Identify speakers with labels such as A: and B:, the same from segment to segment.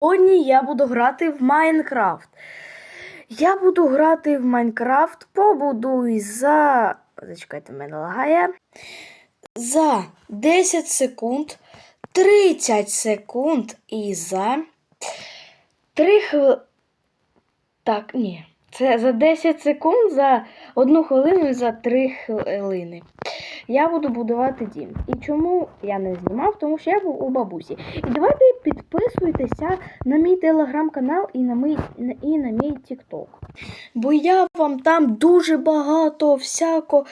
A: Сьогодні я буду грати в Майнкрафт. Я буду грати в Майнкрафт, побудуй за. Зачекайте, мене лагає. За 10 секунд, 30 секунд і за 3 хвилини. Так, ні. Це за 10 секунд, за 1 хвилину і за 3 хвилини. Я буду будувати дім. І чому я не знімав? Тому що я був у бабусі. І давайте підписуйтеся на мій телеграм-канал і на мій і на мій тікток. Бо я вам там дуже багато всякого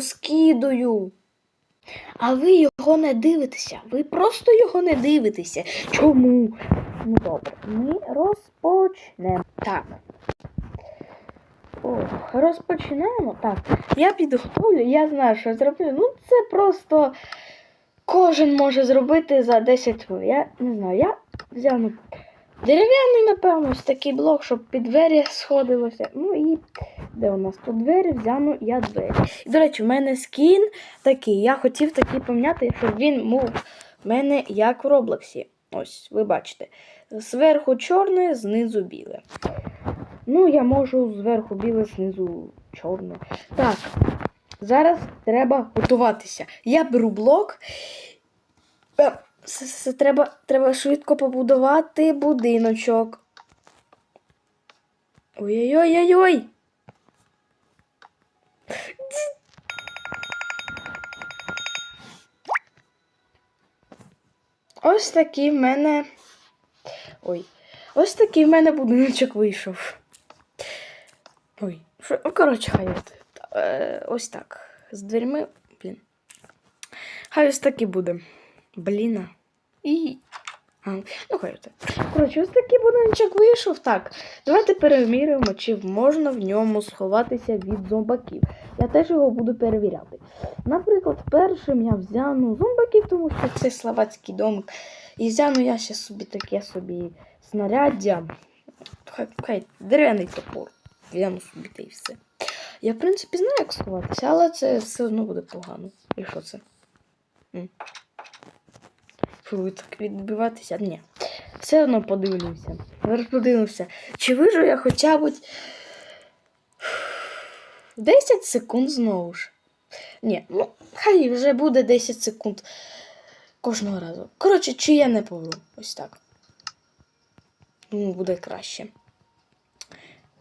A: скидаю. А ви його не дивитеся. Ви просто його не дивитеся. Чому? Ну добре, ми розпочнемо. Так. О, розпочинаємо. Так. Я підготовлю, я знаю, що зроблю. Ну, це просто кожен може зробити за 10 хвилин. Я не знаю, я взяв ну, дерев'яний, напевно, такий блок, щоб під двері сходилося. Ну і де у нас тут двері, взяну я двері. До речі, в мене скін такий. Я хотів такий поміняти, щоб він був в мене як в Роблоксі. Ось, ви бачите. Зверху чорне, знизу біле. Ну, я можу зверху біле, знизу чорне. Так, зараз треба готуватися. Я беру блок. Е, Треба, треба швидко побудувати будиночок. Ой-ой-ой-ой-ой. Ось такий в мене. Ой. Ось такий в мене будиночок вийшов. Ой, що, ну, коротше, хай е, ось так. З дверьми, блін. Хай ось так і буде. Бліна. І. А, ну, хай так. Коротше, ось такий будиночок вийшов. Так. Давайте перевіримо, чи можна в ньому сховатися від зомбаків. Я теж його буду перевіряти. Наприклад, першим я взяну зомбаків, тому що це словацький домик. І взяну я ще собі таке собі снаряддя. Хай, хай дерев'яний топор. Взяну собі й все. Я, в принципі, знаю, як сховатися, але це все одно буде погано. І що це? Ви так відбиватися? Ні. Все одно подивлюся. Зараз подивимося. Чи вижу я хоча б 10 секунд знову ж. Ні, ну, хай вже буде 10 секунд кожного разу. Коротше, чи я не помру. Ось так. Ну, буде краще.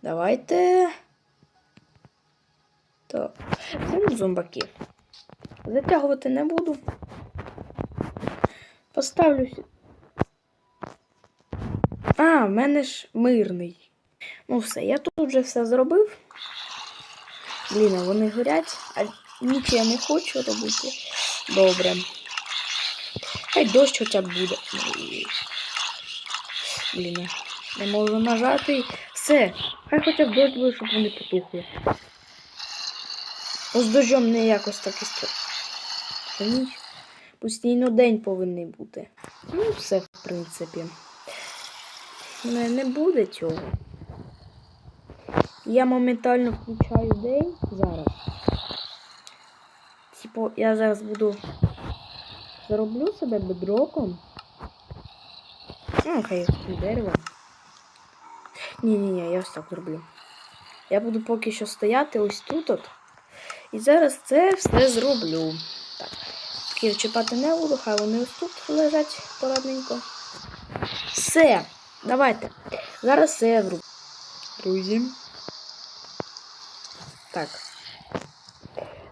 A: Давайте. Так. Це зомбаків. Затягувати не буду. Поставлю. сю- А, в мене ж мирний. Ну все, я тут вже все зробив. Блін, вони горять, а нічого я не хочу робити. Добре. Хай дощ хоча б буде. Блін, не можу нажати. Все. Хай хоча б дощ буде, щоб вони потухли. З дощом не якось так і стр- Постійно день повинен бути. Ну, все, в принципі. Не, не буде цього. Я моментально включаю день зараз. Типу, я зараз буду зароблю себе бедроком. Ну, хай дерево. Ні-ні-ні, я ось так зроблю. Я буду поки що стояти ось тут от. І зараз це все зроблю. Так. Такі чіпати не буду, хай вони ось тут лежать порадненько. Все, давайте. Зараз все я зроблю. Друзі. Так.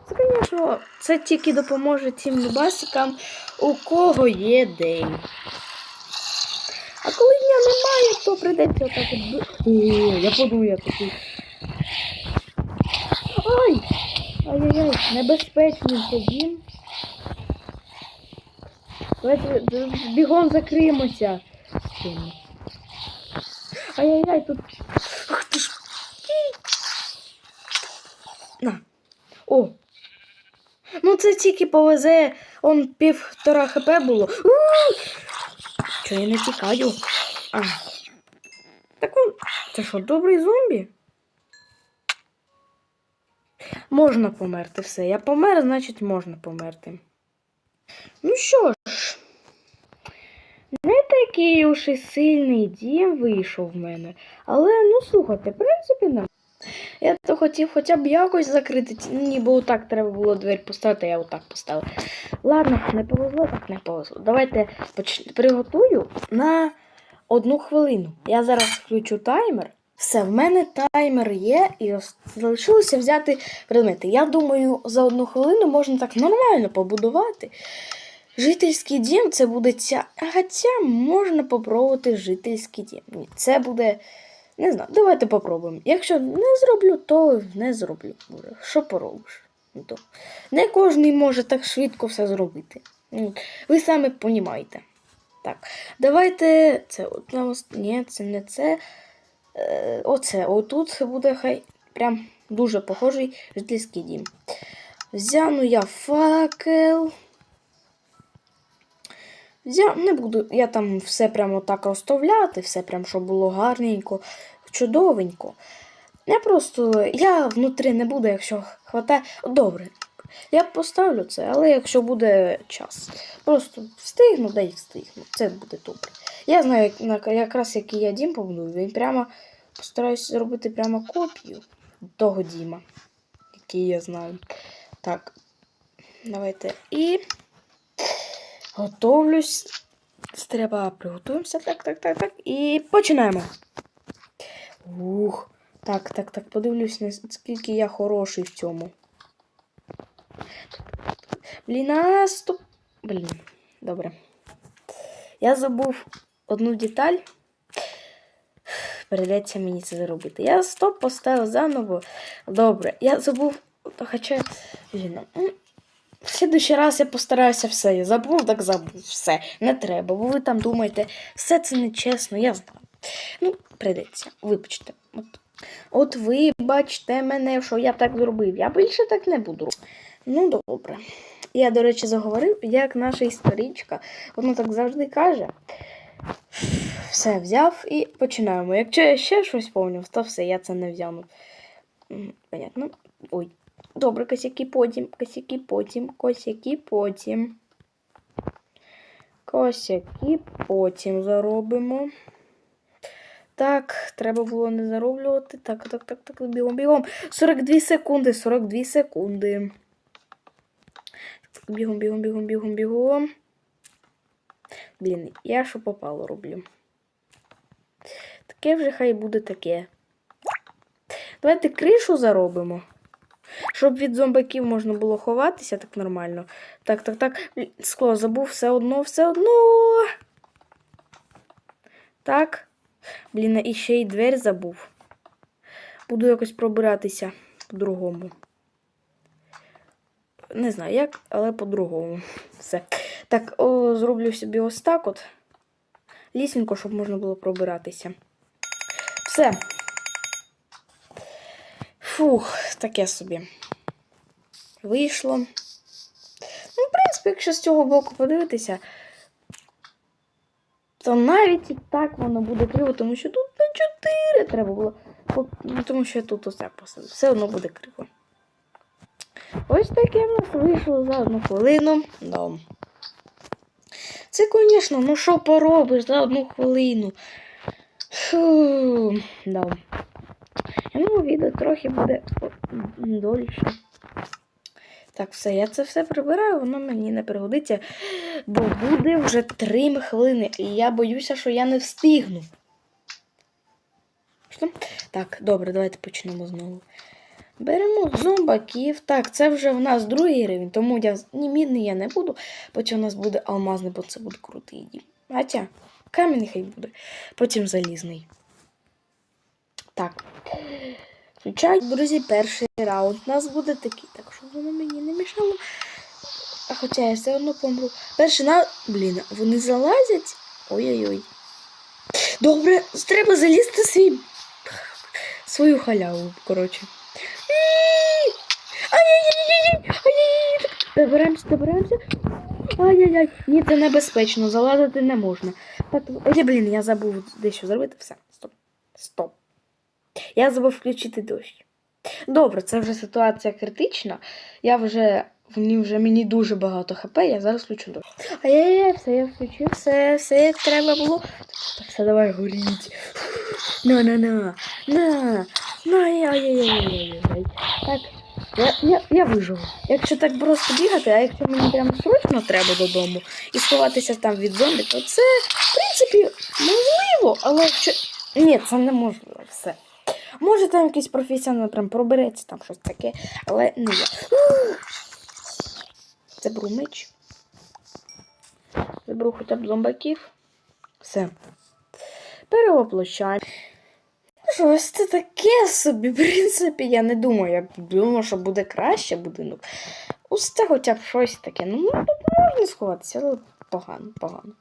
A: Це, звісно, це тільки допоможе тим любасикам, у кого є день. А коли дня немає, то прийдеться отак от. О, я подумав, я такий. Ай! Ай-яй-яй, небезпечний дім. Давайте бігом закриємося. Ай-яй-яй, тут. Ах ти ж. На. О. Ну це тільки повезе. Он півтора хп було. У! Чого я не тікаю? А. Так он. Це що, добрий зомбі? Можна померти все. Я помер, значить можна померти. Ну що ж, Не такий уж і сильний дім вийшов в мене. Але ну слухайте, в принципі, не. Я то хотів хоча б якось закрити, ніби отак треба було двері поставити, я отак поставив. Ладно, не повезло, так не повезло. Давайте приготую на одну хвилину. Я зараз включу таймер. Все, в мене таймер є, і залишилося взяти предмети. Я думаю, за одну хвилину можна так нормально побудувати. Жительський дім це буде ця. Хоча можна попробувати жительський дім. Це буде. Не знаю, давайте попробуємо. Якщо не зроблю, то не зроблю. Може, що поробиш? Ну, то не кожен може так швидко все зробити. Ну, Ви самі понімаєте. Так, давайте. Це от Ні, це не це. Е, оце. Отут буде хай прям дуже похожий жительський дім. Взяну я факел. Взяв, не буду я там все прямо так розставляти, все прям, щоб було гарненько, чудовенько. Я просто, я внутрі не буду, якщо хватає. Добре, я поставлю це, але якщо буде час. Просто встигну, да й встигну. Це буде добре. Я знаю, якраз який я дім побудую, він прямо постараюсь зробити прямо копію того діма, який я знаю. Так, давайте. І готовлюсь. Треба приготуємося. Так, так, так, так. І починаємо. Ух. Так, так, так, подивлюсь, наскільки я хороший в цьому. Блін, а стоп. Блін, добре. Я забув одну деталь. Придеться мені це зробити. Я стоп поставив заново. Добре, я забув. Хоча. Блін, м, в следующий раз я постараюся все. Я забув, так забув. Все. Не треба. Бо ви там думаєте, все це нечесно, я знаю. Ну, прийдеться. Вибачте. От, от ви бачите мене, що я так зробив. Я більше так не буду. Ну, добре. Я, до речі, заговорив, як наша історичка. Вона так завжди каже. Все взяв і починаємо. Якщо я ще щось помню, то все, я це не взяну. Понятно. Ой. Добре, косяки потім, косяки потім, косяки потім. Косяки потім заробимо. Так, треба було не зароблювати. Так, так, так, так, бігом, бігом. 42 секунди, 42 секунди. Бігом, бігом, бігом, бігом, бігом. Блін, я що попало роблю. Таке вже хай буде таке. Давайте кришу заробимо. Щоб від зомбаків можна було ховатися так нормально. Так, так, так. Скло забув все одно, все одно. Так. Блін, і ще й двері забув. Буду якось пробиратися по-другому. Не знаю як, але по-другому. Все. Так, о, зроблю собі ось так от. Лісенько, щоб можна було пробиратися. Все. Фух, таке собі. Вийшло. Ну, в принципі, якщо з цього боку подивитися, то навіть і так воно буде криво, тому що тут на 4 треба було. Тому що я тут усе посадив. Все одно буде криво. Ось таке в нас вийшло за одну хвилину. Да. Це, звісно, ну що поробиш за одну хвилину. Фу, да. Думаю, відео трохи буде дольше. Так, все, я це все прибираю, воно мені не пригодиться, бо буде вже 3 хвилини, і я боюся, що я не встигну. Що? Так, добре, давайте почнемо знову. Беремо зомбаків. Так, це вже в нас другий рівень, тому я ні, мідний я не буду. Потім у нас буде алмазний, бо це буде крутий дім. Хоча, камінь хай буде. Потім залізний. Так. Включай, друзі, перший раунд. У нас буде такий, так щоб воно мені не мішало. А хоча я все одно помру. Перший на. Блін, вони залазять. Ой-ой-ой. Добре, треба залізти свій. Свою халяву, коротше. Ай-яй-яй-яй! Ай-яй-яй! Доберемося. Ай-яй-яй. Ні, це небезпечно, залазити не можна. Так, блін, я забув дещо зробити. Все, стоп. Стоп. Я забув включити дощ. Добре, це вже ситуація критична. Я вже Вони вже мені дуже багато хп, я зараз включу до. А я, я, все, я включив, все, все як треба було. Так, все, давай горіть. На, на, на, на, на, я, я, я, я, я, я. Так, я, я, я виживу. Якщо так просто бігати, а якщо мені прямо срочно треба додому і сховатися там від зомбі, то це, в принципі, можливо, але якщо. Ні, це неможливо все. Може там якийсь професіонал прям пробереться, там щось таке, але не я. Заберу меч. Заберу хоча б зомбаків. Все. Перевоплощаємо. Що ось це таке собі, в принципі, я не думаю, я думаю, що буде краще будинок. Ось це хоча б щось таке. Ну, ну, можна сховатися, але погано, погано.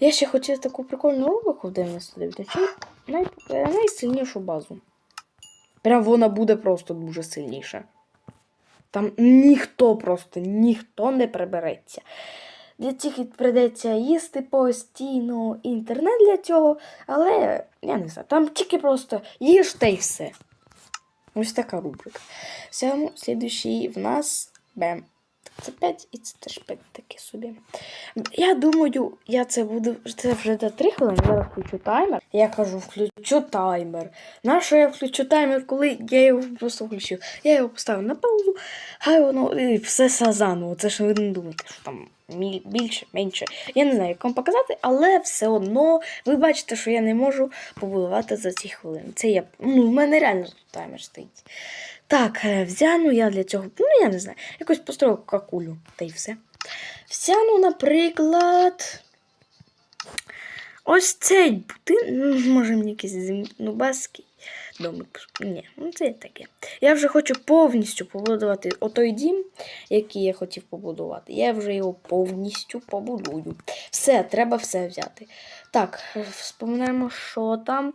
A: Я ще хотів таку прикольну рубрику в 99 ночей. Най... найсильнішу базу. Прям вона буде просто дуже сильніша. Там ніхто просто ніхто не прибереться. Для цих прийдеться їсти постійно інтернет для цього, але я не знаю, там тільки просто їж та й все. Ось така рубрика. Сьому слідуючий в нас бем. Це 5 і це теж 5 таке собі. Я думаю, я це буду. Це вже до 3 хвилини. Зараз включу таймер. Я кажу, включу таймер. На що я включу таймер, коли я його просто включив? Я його поставив на паузу, хай воно і все заново. Це ж ви не думаєте, що там більше, менше. Я не знаю, як вам показати, але все одно ви бачите, що я не можу побудувати за ці хвилини. Це я. Ну, в мене реально таймер стоїть. Так, е, взяну я для цього, ну я не знаю, якось построю какулю, та й все. Взяну, наприклад. Ось цей будинок, може мені якийсь нубаський домик. Ні, ну це таке. Я вже хочу повністю побудувати отой дім, який я хотів побудувати. Я вже його повністю побудую. Все, треба все взяти. Так, вспоминаємо, що там.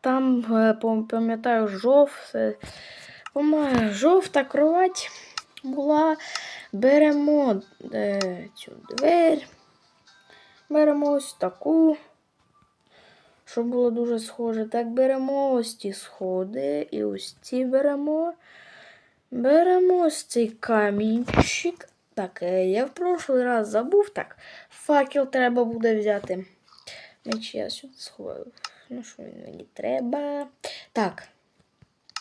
A: Там, е, пам- пам'ятаю, жов. Е, Помаю, жовта кровать була. Беремо е, цю двері. Беремо ось таку. Щоб було дуже схоже. Так, беремо ось ці сходи і ось ці беремо. Беремо ось цей камінчик. Так, е, я в прошлий раз забув. Так, факел треба буде взяти. Меч я сюди сховаю. Ну, що він мені треба? Так.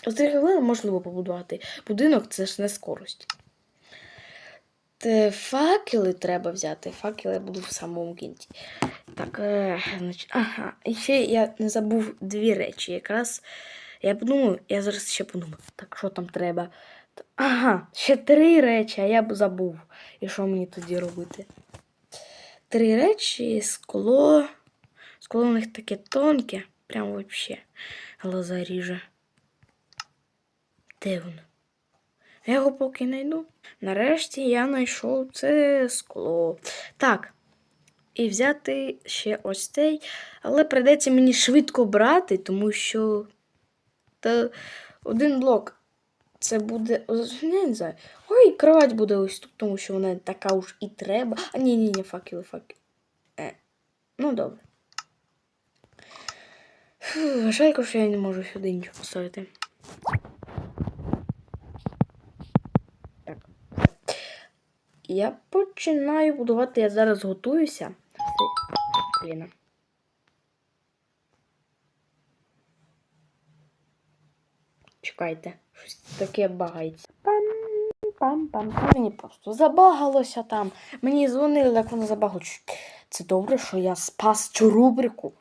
A: За три хвилини можливо побудувати. Будинок це ж не скорость. Те факели треба взяти. Факели я буду в самому кінці. Так, е, значить, ага. І ще я не забув дві речі. Якраз я подумав, я зараз ще подумав, так що там треба. Ага, ще три речі, а я б забув. І що мені тоді робити? Три речі, скло. Скло у них таке тонке, прям вообще глаза ріже. Де воно? Я його поки знайду. Нарешті я знайшов це скло. Так. І взяти ще ось цей. Але прийдеться мені швидко брати, тому що та один блок. Це буде. Я не знаю. Ой, кровать буде ось тут, тому що вона така уж і треба. А ні, ні, ні, факели, факели. Е. Ну, добре. Фу, що я не можу сюди нічого поставити. Я починаю будувати, я зараз готуюся. Блін. Чекайте, щось таке багається. Пам, пам, пам. Та Мені просто забагалося там. Мені дзвонили, як воно забагалося. Це добре, що я спас цю рубрику.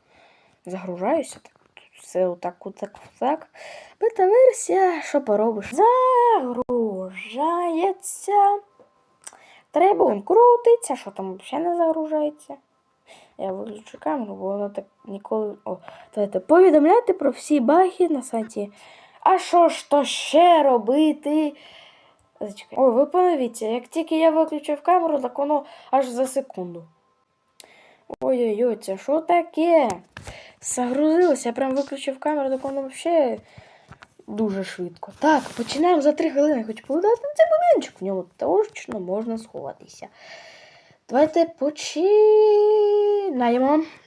A: Загружаюся так. Все отак, отак, отак. Бета-версія, що поробиш? Загружається. Треба він крутиться, що там взагалі не загружається. Я виключу камеру, бо воно так ніколи. О, давайте повідомляйте про всі баги на сайті. А що ж то ще робити? Зачекай. Ой, ви подивіться, як тільки я виключив камеру, так воно аж за секунду. Ой-ой-ой, це що таке? Загрузилося, я прям виключив камеру, так воно взагалі дуже швидко. Так, починаємо за 3 хвилини. Хочу повидати цей будиночок. В ньому точно можна сховатися. Давайте починаємо.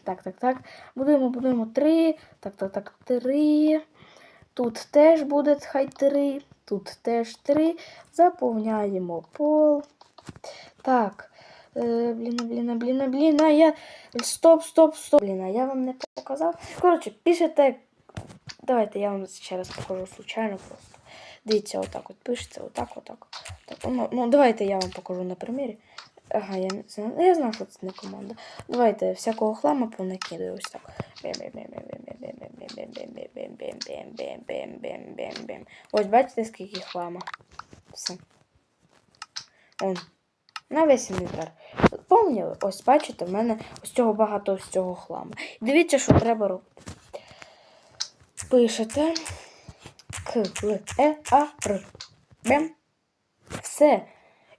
A: Так, так, так. Будуємо, будуємо 3. Так, так, так, 3. Тут теж буде хай 3. Тут теж три. Заповняємо пол. Так. Е, блін, блін, блін, блін, я. Стоп, стоп, стоп. Блін, а я вам не показав. Коротше, пишете. Давайте я вам ще раз покажу случайно просто. Дивіться, отак от пишеться, отак, отак. Так, ну, ну, ну давайте я вам покажу на примірі. Ага, я знаю. Ну, я знаю, що це не команда. Давайте всякого хлама понакидаю ось так. Ось бачите, скільки хлама. Все. Он. На весь інвентар. Помніли? Ось бачите, в мене ось цього багато ось цього хлама. Дивіться, що треба робити. Пишете К, Л, Е, А, Р. Бем. Все.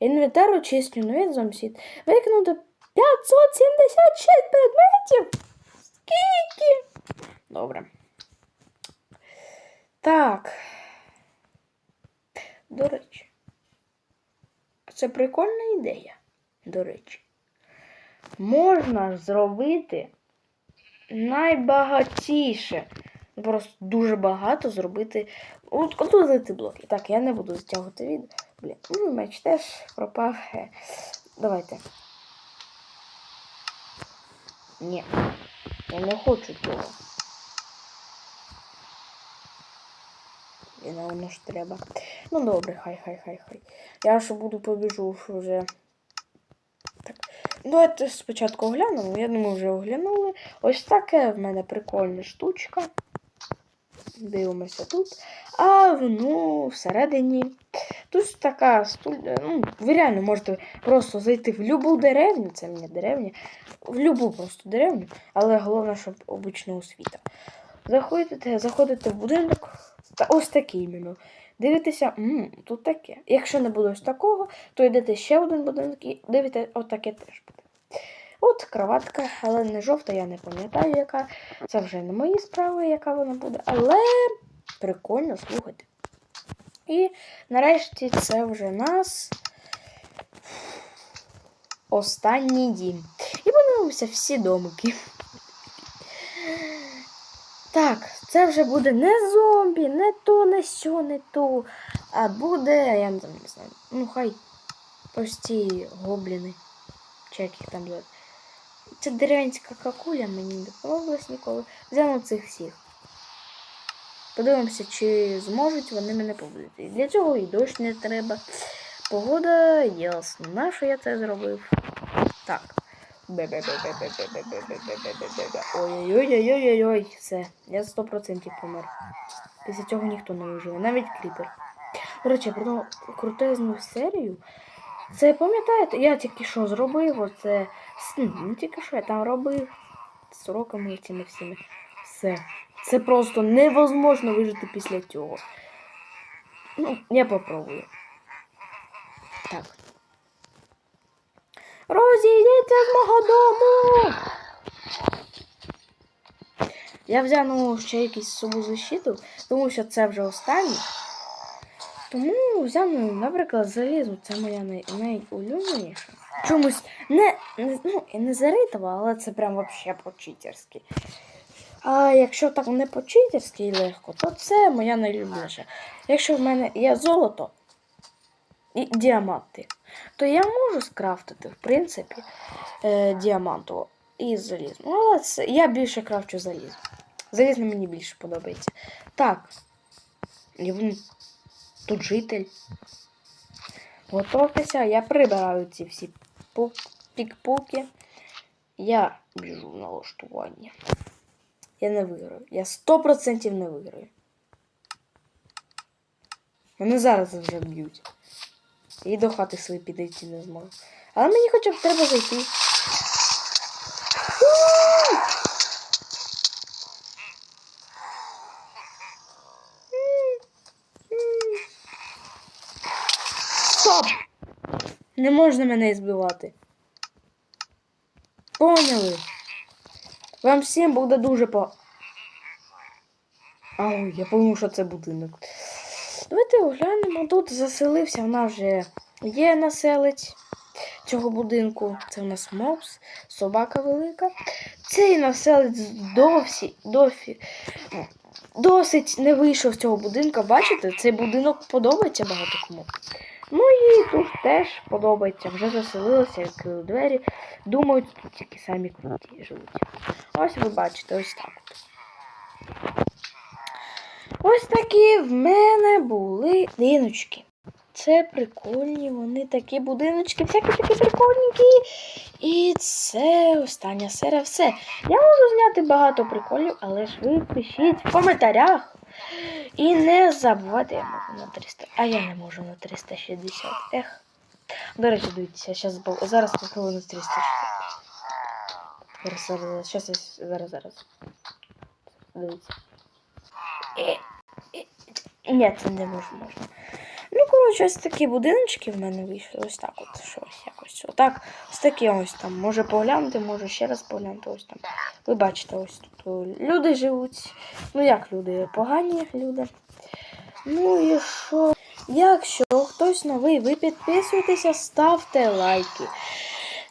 A: Інвентар очистю, новий зомсід. Викинути 576 предметів. Скільки? Добре. Так. До речі. Це прикольна ідея. До речі. Можна зробити найбагатіше. Просто дуже багато зробити. От зайти блоки. Так, я не буду затягувати відео. Блін, ну меч теж пропав. Е, Давайте. Ні. Я не хочу цього. І не воно ж треба. Ну добре, хай, хай, хай, хай. Я ж буду побіжу вже. Так. Давайте спочатку оглянемо. Я думаю, вже оглянули. Ось таке в мене прикольна штучка. Дивимося тут. А ну, всередині. Тут така стуль. Ну, ви реально можете просто зайти в любу деревню, це мені деревня, в любу просто деревню, але головне, щоб обична освіта. Заходите, заходите в будинок, та ось такий іменно. Дивитеся, м, тут таке. Якщо не буде ось такого, то йдете ще один будинок і дивитесь, отаке теж буде. От кроватка, але не жовта, я не пам'ятаю, яка. Це вже не мої справи, яка вона буде. Але прикольно слухайте. І нарешті це вже нас останній дім. І подивимося всі домики. Так, це вже буде не зомбі, не то, не сьо, не то. А буде, я не знаю. Ну, хай ці гобліни. Чи як їх там звати. Ця деревенська какуля мені не допомоглась ніколи. Взяла цих всіх. Подивимося, чи зможуть вони мене побудити. Для цього і дощ не треба. Погода ясна, що я це зробив. Так. Ой-ой-ой-ой-ой-ой-ой, все, я 100% помер. Після цього ніхто не виживе, навіть кліпер. До речі, я продав крутезну серію. Це пам'ятаєте, я тільки що зробив, оце. Ну, тільки що я там робив з уроками цими всіми. Все. Це просто невозможно вижити після цього. Ну, я попробую. Так. Розійдіться з мого дому! Я взяв ну, ще якусь собу защиту, тому що це вже останнє. Тому взяв, наприклад, залізу, це моя най- найулюбленіша. Чомусь не, не, ну, не заритова, але це прям вообще по-читерськи. А якщо так не по-читерськи і легко, то це моя найлюбленіша. Якщо в мене є золото і діаманти, то я можу скрафтити, в принципі, е, діамантово і залізо. Ну, але це, я більше крафчу залізо. Залізно мені більше подобається. Так. Тут житель. Готовтеся, я прибираю ці всі пу- пік-пуки. Я біжу в налаштування. Я не виграю. Я 100% не виграю. Мене зараз вже б'ють. І до хати свої підійти не зможу. Але мені хоча б треба зайти. Стоп! Не можна мене збивати. Поняли? Вам всім буде дуже по. Ау, я подумав, що це будинок. Давайте оглянемо. Тут заселився, в нас вже є населець цього будинку. Це у нас мопс, собака велика. цей населець досі, досі, досить не вийшов з цього будинку. Бачите, цей будинок подобається багато кому. Ну і тут теж подобається. Вже заселилися, відкрили двері. Думаю, тут тільки самі круті живуть. Ось ви бачите, ось так. Ось такі в мене були будиночки. Це прикольні, вони такі будиночки, всякі такі прикольненькі. І це остання серія. Все. Я можу зняти багато приколів, але ж ви пишіть в коментарях. І не забувати, я можу на 300. А я не можу на 360. Ех. До речі, дивіться, зараз, бу- зараз попробую на 360. Зараз, зараз, зараз, зараз, зараз. Дивіться. Ні, це не можу, можна. Ну, коротше, ось такі будиночки в мене вийшли. Ось так от щось якось. Отак. Ось такі ось там. Може поглянути, може ще раз поглянути. Ось там. Ви бачите, ось тут люди живуть. Ну як люди? Погані люди. Ну і що? Якщо хтось новий, ви підписуйтеся, ставте лайки.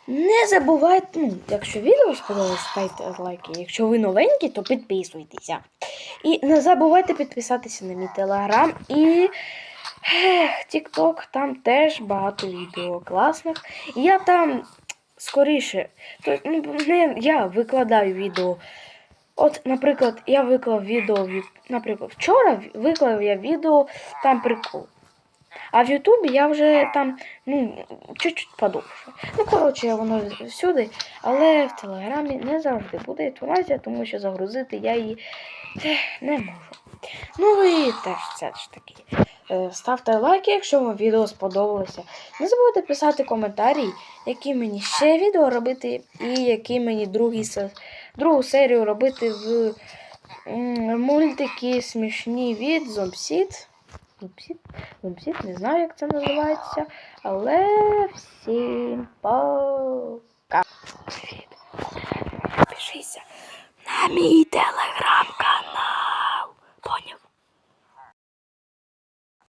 A: Не забувайте, ну, якщо відео сподобалось, ставте лайки. Якщо ви новенькі, то підписуйтеся. І не забувайте підписатися на мій телеграм і Тікток, там теж багато відео класних. І я там скоріше, то, ну, не я викладаю відео. От, наприклад, я виклав відео, від- наприклад, вчора виклав я відео, там прикол. А в Ютубі я вже там, ну, чуть-чуть подовше. Ну, коротше, воно всюди, але в Телеграмі не завжди буде інформація, тому що загрузити я її не можу. Ну і теж це ж таки. Е, Ставте лайки, якщо вам відео сподобалося. Не забудьте писати коментарі, які мені ще відео робити, і які мені другі, другу серію робити в мультики смішні від Зомсід. Зомсід? Зомсід, не знаю, як це називається. Але всім пока. Підпишися на мій телеграм-канал.